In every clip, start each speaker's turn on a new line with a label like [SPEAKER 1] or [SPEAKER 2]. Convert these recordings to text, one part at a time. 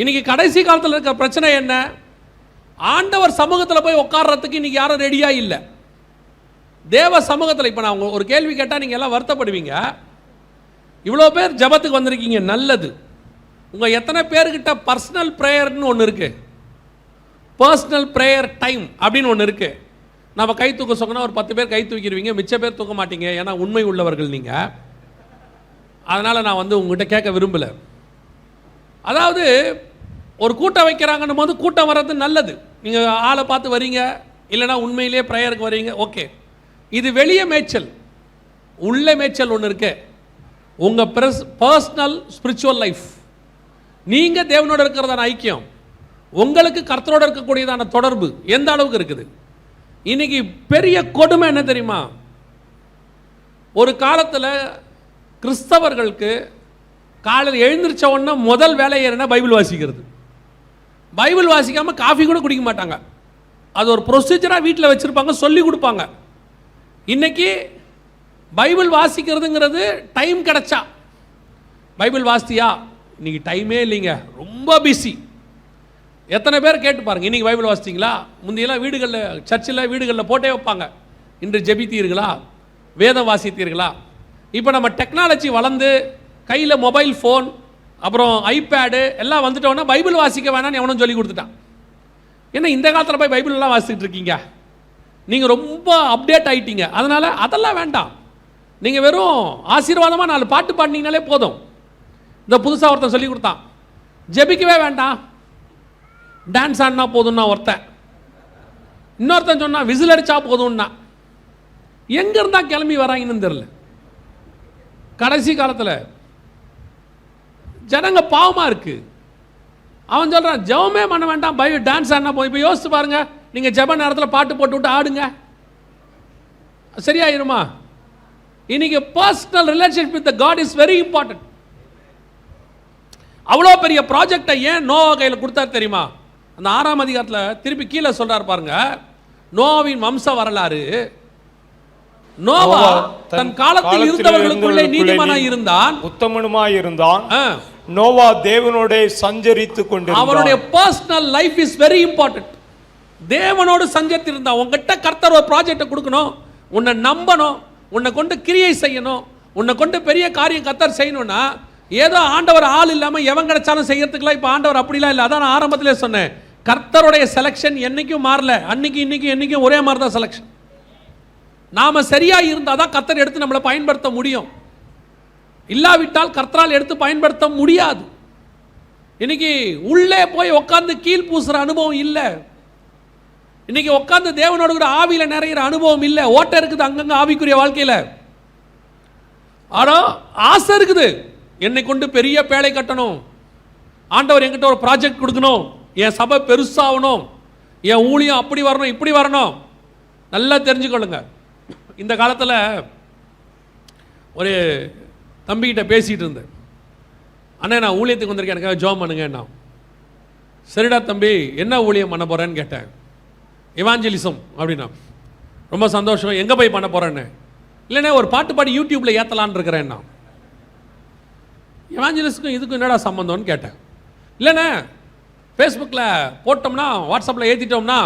[SPEAKER 1] இன்னைக்கு கடைசி காலத்தில் இருக்கிற பிரச்சனை என்ன? ஆண்டவர் சமூகத்தில் போய் உட்கார்றதுக்கு இன்னைக்கு யாரும் ரெடியாக இல்லை. தேவ சமூகத்தில் இப்போ நான் ஒரு கேள்வி கேட்டால் நீங்கள் எல்லாம் வருத்தப்படுவீங்க. இவ்வளோ பேர் ஜெபத்துக்கு வந்திருக்கீங்க நல்லது. உங்கள் எத்தனை பேர்கிட்ட பர்சனல் ப்ரேயர்னு ஒன்று இருக்குது பர்சனல் ப்ரேயர் டைம் அப்படின்னு ஒன்று இருக்குது நம்ம கை தூக்க சொன்னா ஒரு பத்து பேர் கை தூக்கிடுவீங்க மிச்ச பேர் தூக்க மாட்டீங்க. ஏன்னா உண்மை உள்ளவர்கள் நீங்கள் அதனால் நான் வந்து உங்ககிட்ட கேட்க விரும்பலை. அதாவது ஒரு கூட்டம் வைக்கிறாங்கன்னும் போது கூட்டம் வர்றது நல்லது. நீங்கள் ஆளை பார்த்து வரீங்க இல்லைன்னா உண்மையிலேயே ப்ரேயருக்கு வரீங்க ஓகே. இது வெளியே மேய்ச்சல். உள்ளே மேய்ச்சல் ஒன்று இருக்கு. உங்கள் ப்ரெஸ் பர்சனல் ஸ்பிரிச்சுவல் லைஃப் நீங்கள் தேவனோட இருக்கிறதான ஐக்கியம். உங்களுக்கு கர்த்தரோடு இருக்கக்கூடியதான தொடர்பு. எந்த அளவுக்கு இருக்குது? இன்னைக்கு பெரிய கொடுமை என்ன தெரியுமா? ஒரு காலத்தில் கிறிஸ்தவர்களுக்கு காலையில் எழுந்திரிச்ச உடனே முதல் வேலை என்ன பைபிள் வாசிக்கிறது. பைபிள் வாசிக்காமல் காஃபி கூட குடிக்க மாட்டாங்க. அது ஒரு ப்ரொசீஜராக வீட்டில் வச்சுருப்பாங்க சொல்லி கொடுப்பாங்க. இன்னைக்கு பைபிள் வாசிக்கிறதுங்கிறது டைம் கிடச்சா. பைபிள் வாசித்தியா? இன்றைக்கி டைமே இல்லைங்க ரொம்ப பிஸி எத்தனை பேர் கேட்டு பாருங்க இன்றைக்கி பைபிள் வாசித்தீங்களா? முந்தையெல்லாம் வீடுகளில் சர்ச்சில் வீடுகளில் போட்டே வைப்பாங்க. இன்று ஜெபித்தீர்களா? வேதம் வாசித்தீர்களா? இப்போ நம்ம டெக்னாலஜி வளர்ந்து கையில் மொபைல் ஃபோன் அப்புறம் ஐபேடு எல்லாம் வந்துட்டோன்னா பைபிள் வாசிக்க வேணாம்னு எவனும் சொல்லி கொடுத்துட்டான். என்ன இந்த காலத்தில் போய் பைபிள்லாம் வாசிக்கிட்டு இருக்கீங்க? நீங்கள் ரொம்ப அப்டேட் ஆகிட்டீங்க அதனால் அதெல்லாம் வேண்டாம். நீங்கள் வெறும் ஆசீர்வாதமாக நாலு பாட்டு பாடினீங்கனாலே போதும். இந்த புதுசாக ஒருத்தன் சொல்லி கொடுத்தான். ஜெபிக்கவே வேண்டாம். டான்ஸ் ஆடினா போதும்னா ஒருத்தன். இன்னொருத்தன் சொன்னான் விசில் அடித்தா போதும்னா. எங்கே இருந்தால் கிளம்பி வராங்கன்னு தெரில கடைசி காலத்தில் ஜனங்க பாவமா இருக்கு. அவன் சொல்றான் ஜெபமே பண்ண வேண்டாம் பை டான்ஸ் ஆடினா போதும். இப்போ யோசிச்சு பாருங்க நீங்க ஜெப நேரத்தில் பாட்டு போட்டு விட்டு ஆடுங்க. சரியாயிருமா? இன்னைக்கு personal relationship with God is very important அவ்வளோ பெரிய ப்ராஜெக்டை ஏன் நோவா கையில் கொடுத்தாரு தெரியுமா? அந்த ஆறாம் அதிகாரத்தில் திருப்பி கீழே சொல்றாரு பாருங்க நோவின் வம்ச வரலாறு. நோவா தன் காலத்தில் இருந்தவர்களுக்குள்ளே நீதிமானாய் இருந்தான்.
[SPEAKER 2] உத்தமனுமாய் இருந்தான் நோவா தேவனோட சஞ்சரித்து கொண்டு
[SPEAKER 1] அவனுடைய personal life is very important தேவனோடு சஞ்சரித்திருந்தான் உங்ககிட்ட கர்த்தர் ஒரு ப்ராஜெக்டை கொடுக்கணும் உன்னை நம்பணும் உன்னை கொண்டு கிரியை செய்யணும் உன்னை கொண்டு பெரிய காரியம் கர்த்தர் செய்யணும்னா ஏதோ ஆண்டவர் ஆள் இல்லாமல் எவன் கிடைச்சாலும் செய்யறதுக்குலாம் இப்போ ஆண்டவர் அப்படிலாம் இல்லை. அதான் நான் ஆரம்பத்திலே சொன்னேன். கர்த்தருடைய செலெக்ஷன் என்றைக்கும் மாறல. அன்னைக்கு இன்னைக்கு என்றைக்கும் ஒரே மாதிரி தான் செலெக்ஷன் நாம் சரியாக இருந்தால் தான் கர்த்தர் எடுத்து நம்மளை பயன்படுத்த முடியும். இல்லாவிட்டால் கர்த்தரால் எடுத்து பயன்படுத்த முடியாது. இன்னைக்கு உள்ளே போய் உட்காந்து கீழ் பூசுகிற அனுபவம் இல்லை. இன்னைக்கு உட்காந்து தேவனோட கூட ஆவியில் நிறையிற அனுபவம் இல்லை. ஓட்டை இருக்குது அங்கங்கே ஆவிக்குரிய வாழ்க்கையில். ஆனால் ஆசை இருக்குது. என்னை கொண்டு பெரிய பேழை கட்டணும். ஆண்டவர் என்கிட்ட ஒரு ப்ராஜெக்ட் கொடுக்கணும். என் சபை பெருசாகணும் என் ஊழியம் அப்படி வரணும் இப்படி வரணும். நல்லா தெரிஞ்சுக்கொள்ளுங்க. இந்த காலத்தில் ஒரு தம்பிக்கிட்ட பேசிகிட்டு இருந்தேன் அண்ணே நான் ஊழியத்துக்கு வந்திருக்கேன். எனக்காக ஜோம் பண்ணுங்கண்ணா. சரிடா தம்பி என்ன ஊழியம் பண்ண போகிறேன்னு கேட்டேன். இவாஞ்சலிசம் அப்படின்னா. ரொம்ப சந்தோஷம். எங்கே போய் பண்ண போகிறேன்னு இல்லைண்ணே ஒரு பாட்டு பாடி யூடியூப்பில் ஏற்றலான்னு இருக்கிறேன்னா இவாஞ்சலிஸ்க்கும் இதுக்கும் என்னடா சம்மந்தம்னு கேட்டேன். இல்லைண்ணே ஃபேஸ்புக்கில் போட்டோம்னா வாட்ஸ்அப்பில் ஏற்றிட்டோம்னா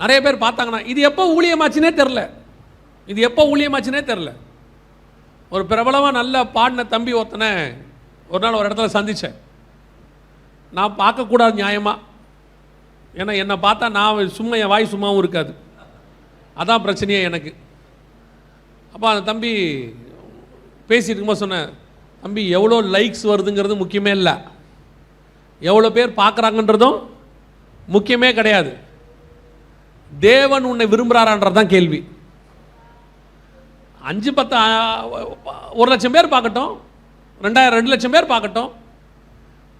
[SPEAKER 1] நிறைய பேர் பார்த்தாங்கண்ணா இது எப்போ ஊழியமாச்சுனே தெரில. இது எப்போ ஊழியமாச்சுனே தெரில. ஒரு பிரபலமாக நல்ல பாடின தம்பி ஒருத்தனை ஒரு நாள் ஒரு இடத்துல சந்தித்தேன் நான் பார்க்கக்கூடாது நியாயமாக ஏன்னா என்னை பார்த்தா நான் சும்மா என் வாய் சும்மாவும் இருக்காது. அதான் பிரச்சனையே எனக்கு. அப்போ அந்த தம்பி பேசிட்டு இருக்கும்போது சொன்னேன் தம்பி எவ்வளோ லைக்ஸ் வருதுங்கிறது முக்கியமே இல்லை. எவ்வளோ பேர் பார்க்குறாங்கன்றதும் முக்கியமே கிடையாது. தேவன் உன்னை விரும்புகிறாரான்றது தான் கேள்வி. அஞ்சு பத்து ஒரு லட்சம் பேர் பார்க்கட்டும். ரெண்டாயிரம் ரெண்டு லட்சம் பேர் பார்க்கட்டும்.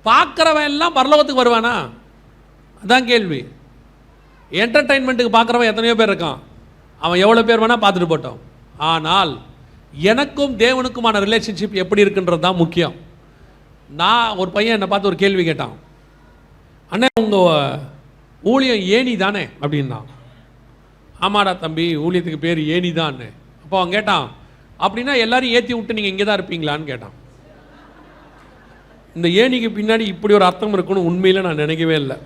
[SPEAKER 1] பார்க்குறவன் எல்லாம் பரலோகத்துக்கு வருவானா? அதான் கேள்வி. என்டர்டைன்மெண்ட்டுக்கு பார்க்குறவன் எத்தனையோ பேர் இருக்கான். அவன் எவ்வளோ பேர் வேணால் பார்த்துட்டு போட்டோம். ஆனால் எனக்கும் தேவனுக்குமான ரிலேஷன்ஷிப் எப்படி இருக்குன்றது தான் முக்கியம். நான் ஒரு பையன் என்னை பார்த்து ஒரு கேள்வி கேட்டான். அண்ணே உங்கள் ஊழியம் ஏணி தானே அப்படின்னா ஆமாடா தம்பி ஊழியத்துக்கு பேர் ஏணி தான் அப்போ அவன் கேட்டான் அப்படின்னா எல்லாரும் ஏற்றி விட்டு நீங்கள் இங்கே தான் இருப்பீங்களான்னு கேட்டான். இந்த ஏணிக்கு பின்னாடி இப்படி ஒரு அர்த்தம் இருக்குன்னு உண்மையில் நான் நினைக்கவே இல்லை.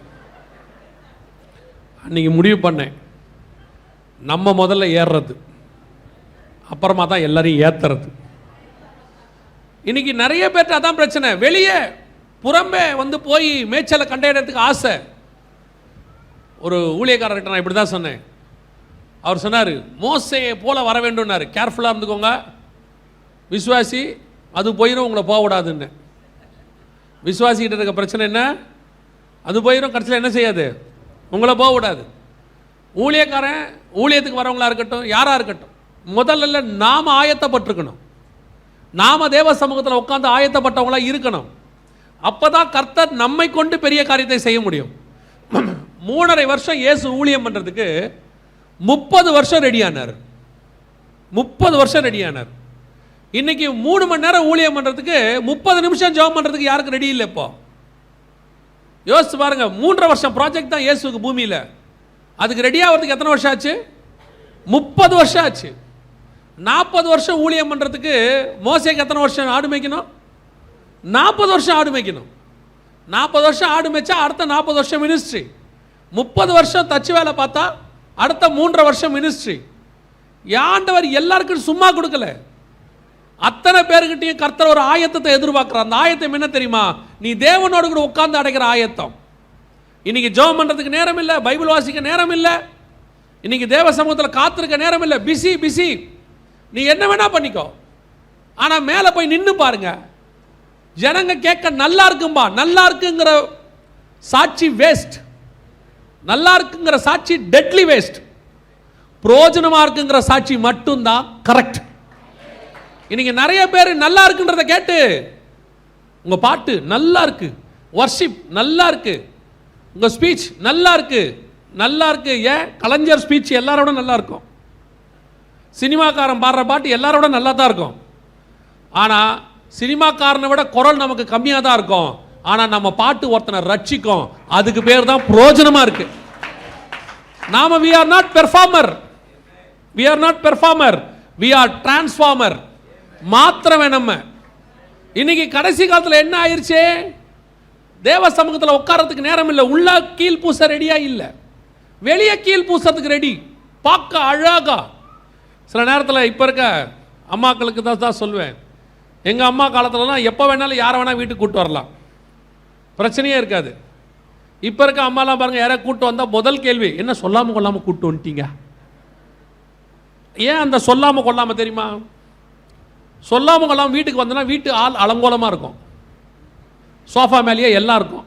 [SPEAKER 1] அன்றைக்கி முடிவு பண்ணேன். நம்ம முதல்ல ஏறுறது. அப்புறமா தான் எல்லாரையும் ஏற்றுறது இன்னைக்கு நிறைய பேர்ட்ட அதான் பிரச்சனை. வெளியே புறம்பே வந்து போய் மேய்ச்சலை கண்டையிடறதுக்கு ஆசை. ஒரு ஊழியக்காரர்கிட்ட நான் இப்படி தான் சொன்னேன். அவர் சொன்னார் மோசையை போல வர வேண்டும்னாரு கேர்ஃபுல்லாக இருந்துக்கோங்க. விஸ்வாசி அது போயிடும் உங்களை போகக்கூடாதுன்னு விஸ்வாசிக்கிட்ட இருக்க பிரச்சனை என்ன? அது போயிடும் கடைசியில் என்ன செய்யாது? உங்களை போகக்கூடாது ஊழியக்காரன் ஊழியத்துக்கு வரவங்களா இருக்கட்டும் யாராக இருக்கட்டும் முதல்ல நாம் ஆயத்தப்பட்டிருக்கணும். நாம தேவ சமூகத்தில் உட்காந்து ஆயத்தப்பட்டவங்களாக இருக்கணும். அப்பதான் கர்த்தர் நம்மை கொண்டு பெரிய காரியத்தை செய்ய முடியும். மூணரை வருஷம் இயேசு ஊழியம் பண்ணுறதுக்கு முப்பது வருஷம் ரெடியானார் முப்பது வருஷம் ரெடியானார் இன்னைக்கு மூணு மணி நேரம் ஊழியம் பண்ணுறதுக்கு முப்பது நிமிஷம் ஜெபம் பண்ணுறதுக்கு யாருக்கு ரெடி இல்லை இப்போ. யோசிச்சு பாருங்க மூன்றரை வருஷம் ப்ராஜெக்ட் தான் இயேசுக்கு பூமியில். அதுக்கு ரெடி ஆகிறதுக்கு எத்தனை வருஷம் ஆச்சு? முப்பது வருஷம் ஆச்சு. நாற்பது வருஷம் ஊழியம் பண்ணுறதுக்கு மோசைக்கு எத்தனை வருஷம் ஆடு மேய்க்கணும்? நாற்பது வருஷம் ஆடு மேய்க்கணும். நாற்பது வருஷம் ஆடு மேய்ச்சா அடுத்த நாற்பது வருஷம் மினிஸ்ட்ரி முப்பது வருஷம் தச்சு வேலை பார்த்தா அடுத்த மூன்றரை வருஷம் மினிஸ்ட்ரி ஆண்டவர் எல்லாருக்கும் சும்மா கொடுக்கல. அத்தனை பேர்கிட்டையும் கர்த்தர் ஒரு ஆயத்தத்தை எதிர்பார்க்குறார். அந்த ஆயத்தம் என்ன தெரியுமா? நீ தேவனோடு கூட உட்கார்ந்து அடைக்கிற ஆயத்தம். இன்னைக்கு ஜெபம் பண்ணுறதுக்கு நேரம் இல்லை பைபிள் வாசிக்க நேரம் இல்லை. இன்னைக்கு தேவ சமூகத்தில் காத்திருக்க நேரம் இல்லை. பிஸி பிஸி நீ என்ன வேணா பண்ணிக்கோ. ஆனால் மேலே போய் நின்று பாருங்க. ஜனங்க கேட்க நல்லா இருக்கும்பா நல்லா இருக்குங்கிற சாட்சி வேஸ்ட் நல்லா இருக்குங்கிற சாட்சி டெட்லி வேஸ்ட் பிரயோஜனமா இருக்குங்கிற சாட்சி மட்டும்தான் கரெக்ட் இன்னைக்கு நிறைய பேர் நல்லா இருக்குன்றதை கேட்டு உங்கள் பாட்டு நல்லா இருக்கு வர்ஷிப் நல்லா இருக்கு உங்கள் ஸ்பீச் நல்லா இருக்கு நல்லா இருக்கு ஏன்? கலைஞர் ஸ்பீச் எல்லாரோட நல்லா இருக்கும் சினிமாக்காரன் பாடுற பாட்டு எல்லாரோட நல்லா தான் இருக்கும். ஆனால் சினிமாக்காரனை விட குரல் நமக்கு கம்மியாக தான் இருக்கும். ஆனால் நம்ம பாட்டு ஒருத்தனை ரட்சிக்கும். அதுக்கு பேர் தான் புரோஜனமாக இருக்கு. நாம we are not performer we are not performer we are transformer மாத்திரமே நம்ம. இன்னைக்கு கடைசி காலத்தில் என்ன ஆயிடுச்சு தேவ சமூகத்தில் உட்காரத்துக்கு நேரம் இல்லை. உள்ள கீழ் பூச ரெடியாக இல்லை. வெளியே கீழ் பூசறதுக்கு ரெடி பார்க்க அழகா. சில நேரத்தில் இப்போ இருக்க அம்மாக்களுக்கு தான் தான் சொல்லுவேன். எங்கள் அம்மா காலத்துலலாம் எப்போ வேணாலும் யாரை வேணால் வீட்டுக்கு கூட்டு வரலாம். பிரச்சனையே இருக்காது. இப்போ இருக்க அம்மாலாம் பாருங்கள் யாராவது கூட்டு வந்தால் முதல் கேள்வி என்ன சொல்லாமல் கொள்ளாமல் கூட்டு வந்துட்டீங்க? ஏன் அந்த சொல்லாமல் கொள்ளாமல் தெரியுமா? சொல்லாமல் கொள்ளாமல் வீட்டுக்கு வந்தோன்னா வீட்டு ஆள் அலங்கோலமாக இருக்கும். சோஃபா மேலேயே எல்லாம் இருக்கும்.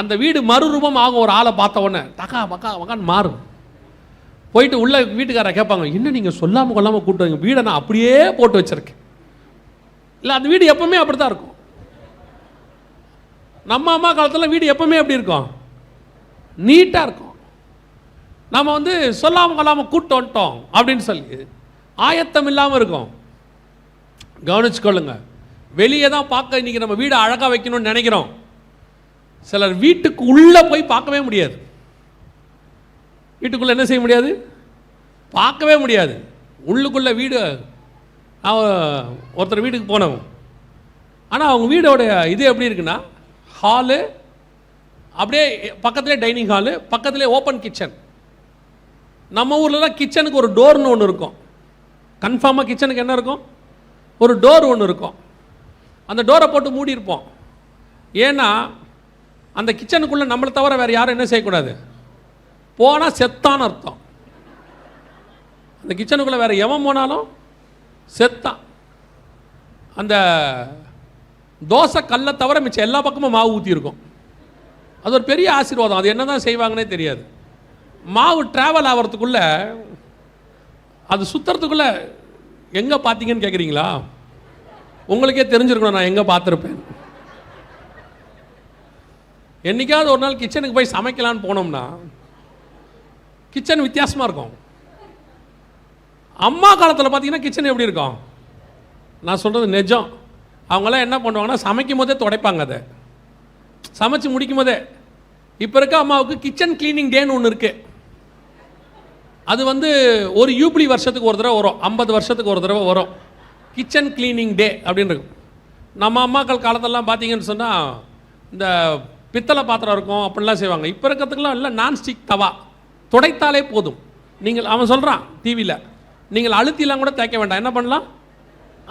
[SPEAKER 1] அந்த வீடு மறுரூபம் ஆகும் ஒரு ஆளை பார்த்த உடனே தக்கா பக்கா பக்கான்னு மாறும். போயிட்டு உள்ள வீட்டுக்காரரை கேட்பாங்க என்ன நீங்கள் சொல்லாமல் கொள்ளாமல் கூப்பிட்டு வரீங்க வீடை நான் அப்படியே போட்டு வச்சிருக்கேன். இல்லை அந்த வீடு எப்பவுமே அப்படி தான் இருக்கும். நம்ம அம்மா காலத்தில் வீடு எப்பவுமே எப்படி இருக்கும்? நீட்டாக இருக்கும். நம்ம வந்து சொல்லாமல் கொள்ளாமல் கூட்டு வந்துட்டோம் அப்படின்னு சொல்லி ஆயத்தம் இல்லாமல் இருக்கும். கவனிச்சுக்கொள்ளுங்க. வெளியே தான் பார்க்க இன்றைக்கி நம்ம வீடு அழகாக வைக்கணும்னு நினைக்கிறோம். சிலர் வீட்டுக்கு உள்ளே போய் பார்க்கவே முடியாது. வீட்டுக்குள்ளே என்ன செய்ய முடியாது? பார்க்கவே முடியாது. உள்ளுக்குள்ளே வீடு நான் ஒருத்தர் வீட்டுக்கு போனவன் ஆனால் அவங்க வீடோடைய இது எப்படி இருக்குன்னா ஹாலு அப்படியே பக்கத்துலேயே டைனிங் ஹாலு பக்கத்துலேயே ஓப்பன் கிச்சன் நம்ம ஊர்லலாம் கிச்சனுக்கு ஒரு டோர்னு ஒன்று இருக்கும். கன்ஃபார்மாக கிச்சனுக்கு என்ன இருக்கும்? ஒரு டோர் ஒன்று இருக்கும். அந்த டோரை போட்டு மூடியிருப்போம். ஏன்னா அந்த கிச்சனுக்குள்ளே நம்மளை தவிர வேறு யாரும் என்ன செய்யக்கூடாது? போனால் செத்தான்னு அர்த்தம். அந்த கிச்சனுக்குள்ளே வேறு எவன் போனாலும் செத்தான். அந்த தோசை கல்லை தவிர மிச்சம் எல்லா பக்கமும் மாவு ஊற்றிருக்கும் அது ஒரு பெரிய ஆசீர்வாதம். அது என்ன தான் செய்வாங்கன்னே தெரியாது. மாவு ட்ராவல் ஆகிறதுக்குள்ள அது சுற்றுறதுக்குள்ளே எங்கே பார்த்தீங்கன்னு கேட்குறீங்களா உங்களுக்கே தெரிஞ்சிருக்கணும் நான் எங்கே பார்த்துருப்பேன் என்னைக்காவது ஒரு நாள் கிச்சனுக்கு போய் சமைக்கலான்னு போனோம்னா கிச்சன் வித்தியாசமாக இருக்கும். அம்மா காலத்தில் பார்த்தீங்கன்னா கிச்சன் எப்படி இருக்கும்? நான் சொல்கிறது நிஜம். அவங்களாம் என்ன பண்ணுவாங்கன்னா சமைக்கும் போதே துடைப்பாங்க அதை. சமைச்சு முடிக்கும் போதே இப்போ இருக்க அம்மாவுக்கு கிச்சன் க்ளீனிங் டேன்னு ஒன்று இருக்குது அது வந்து ஒரு யூப்ளி வருஷத்துக்கு ஒரு தடவை வரும். ஐம்பது வருஷத்துக்கு ஒரு தடவை வரும். கிச்சன் க்ளீனிங் டே அப்படின்னு இருக்கும். நம்ம அம்மாக்கள் காலத்தெல்லாம் பார்த்தீங்கன்னு சொன்னால் இந்த பித்தளை பாத்திரம் இருக்கும் அப்படிலாம் செய்வாங்க. இப்போ இருக்கிறதுக்கெல்லாம் இல்லை நான்ஸ்டிக் தவா. துடைத்தாலே போதும். நீங்கள் அவன் சொல்கிறான் டிவியில் நீங்கள் அழுத்திலாம் கூட தேய்க்க வேண்டாம். என்ன பண்ணலாம்?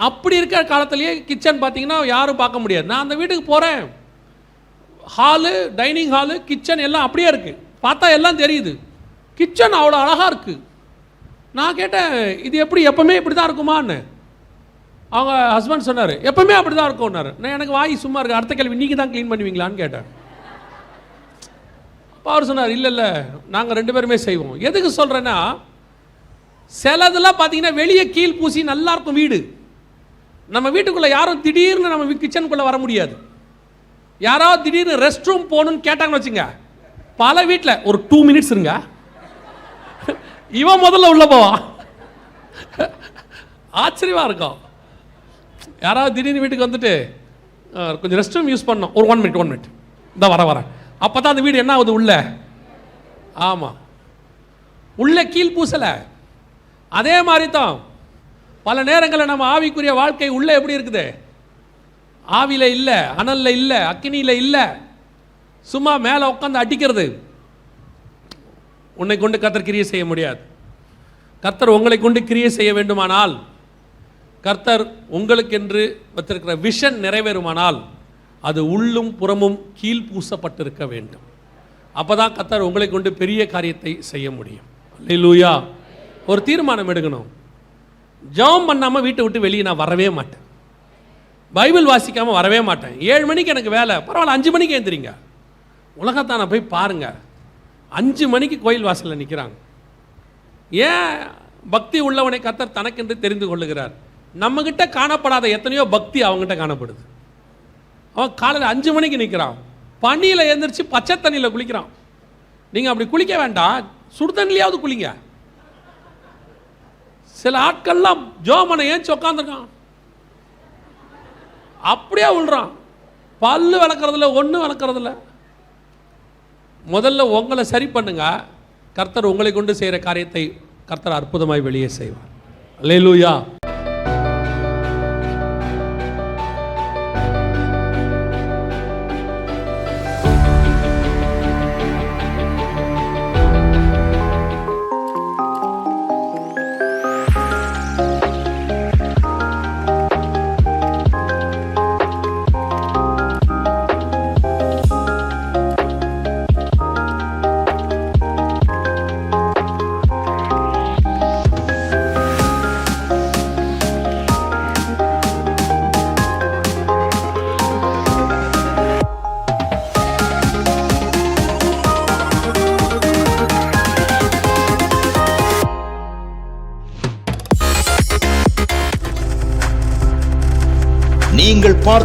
[SPEAKER 1] அப்படி இருக்கிற காலத்திலேயே கிச்சன் பார்த்தீங்கன்னா யாரும் பார்க்க முடியாது. நான் அந்த வீட்டுக்கு போகிறேன் ஹாலு டைனிங் ஹாலு கிச்சன் எல்லாம் அப்படியே இருக்குது பார்த்தா எல்லாம் தெரியுது. கிச்சன் அவ்வளோ அழகாக இருக்குது நான் கேட்டேன் இது எப்படி எப்போவுமே இப்படி தான் இருக்குமான்னு? அவங்க ஹஸ்பண்ட் சொன்னார் எப்போவுமே அப்படி தான் இருக்கும்னாரு. நான் எனக்கு வாய் சும்மா இருக்கு. அடுத்த கேள்வி நீங்கள் தான் க்ளீன் பண்ணுவீங்களான்னு கேட்டேன். அப்போ அவர் சொன்னார் இல்லை இல்லை நாங்கள் ரெண்டு பேருமே செய்வோம். எதுக்கு சொல்கிறேன்னா சிலதெல்லாம் பார்த்தீங்கன்னா வெளியே கீழ் பூசி நல்லாயிருக்கும் வீடு. நம்ம வீட்டுக்குள்ளே யாரும் திடீர்னு நம்ம கிச்சனுக்குள்ளே வர முடியாது. யாராவது திடீர்னு ரெஸ்ட் ரூம் போகணும்னு கேட்டாங்கன்னு வச்சுங்க பல வீட்டில் ஒரு டூ மினிட்ஸ் இருங்க. இவன் முதல்ல உள்ள போவான். ஆச்சரியமா இருக்கும். யாராவது திடீர்னு வீட்டுக்கு வந்துட்டு கொஞ்சம் ரெஸ்ட் ரூம் யூஸ் பண்ணோம் ஒரு ஒன் மினிட் ஒன் மினிட் இந்த வர வரேன் அப்போ தான் அந்த வீடு என்ன ஆகுது உள்ள? ஆமாம் உள்ள கீழ் பூசலை. அதே மாதிரி தான் பல நேரங்களில் நம்ம ஆவிக்குரிய வாழ்க்கை உள்ளே எப்படி இருக்குது? ஆவியில் இல்லை அனலில் இல்லை அக்கினியில் இல்லை. சும்மா மேலே உட்காந்து அடிக்கிறது. உன்னை கொண்டு கர்த்தர் கிரியை செய்ய முடியாது. கர்த்தர் உங்களை கொண்டு கிரியை செய்ய வேண்டுமானால் கர்த்தர் உங்களுக்கென்று வைத்திருக்கிற விஷன் நிறைவேறுமானால் அது உள்ளும் புறமும் கீழ் பூசப்பட்டிருக்க வேண்டும். அப்போதான் கர்த்தர் உங்களை கொண்டு பெரிய காரியத்தை செய்ய முடியும். லூயா ஒரு தீர்மானம் எடுக்கணும். ஜெபம் பண்ணாமல் வீட்டை விட்டு வெளியே நான் வரவே மாட்டேன். பைபிள் வாசிக்காமல் வரவே மாட்டேன். ஏழு மணிக்கு எனக்கு வேலை. பரவாயில்ல அஞ்சு மணிக்கு எழுந்திரிங்க உலகத்தான போய் பாருங்க. அஞ்சு மணிக்கு கோயில் வாசலில் நிற்கிறாங்க ஏன் பக்தி உள்ளவனை கத்தர் தனக்கென்று தெரிந்து கொள்ளுகிறார்? நம்மகிட்ட காணப்படாத எத்தனையோ பக்தி அவங்ககிட்ட காணப்படுது. அவன் காலையில் அஞ்சு மணிக்கு நிற்கிறான் பனியில் எழுந்திரிச்சு பச்சை தண்ணியில் குளிக்கிறான். நீங்கள் அப்படி குளிக்க வேண்டாம். சுடு தண்ணிலையாவது குளிங்க. சில ஆட்கள்லாம் ஜோமனை ஏஞ்சி உட்காந்துருக்கான் அப்படியே விழுறான் பல்லு வளர்க்குறதில்ல ஒன்றும் வளர்க்குறதில்ல முதல்ல உங்களை சரி பண்ணுங்க. கர்த்தர் உங்களை கொண்டு செய்கிற காரியத்தை கர்த்தர் அற்புதமாய் வெளியே செய்வார். அல்லேலூயா.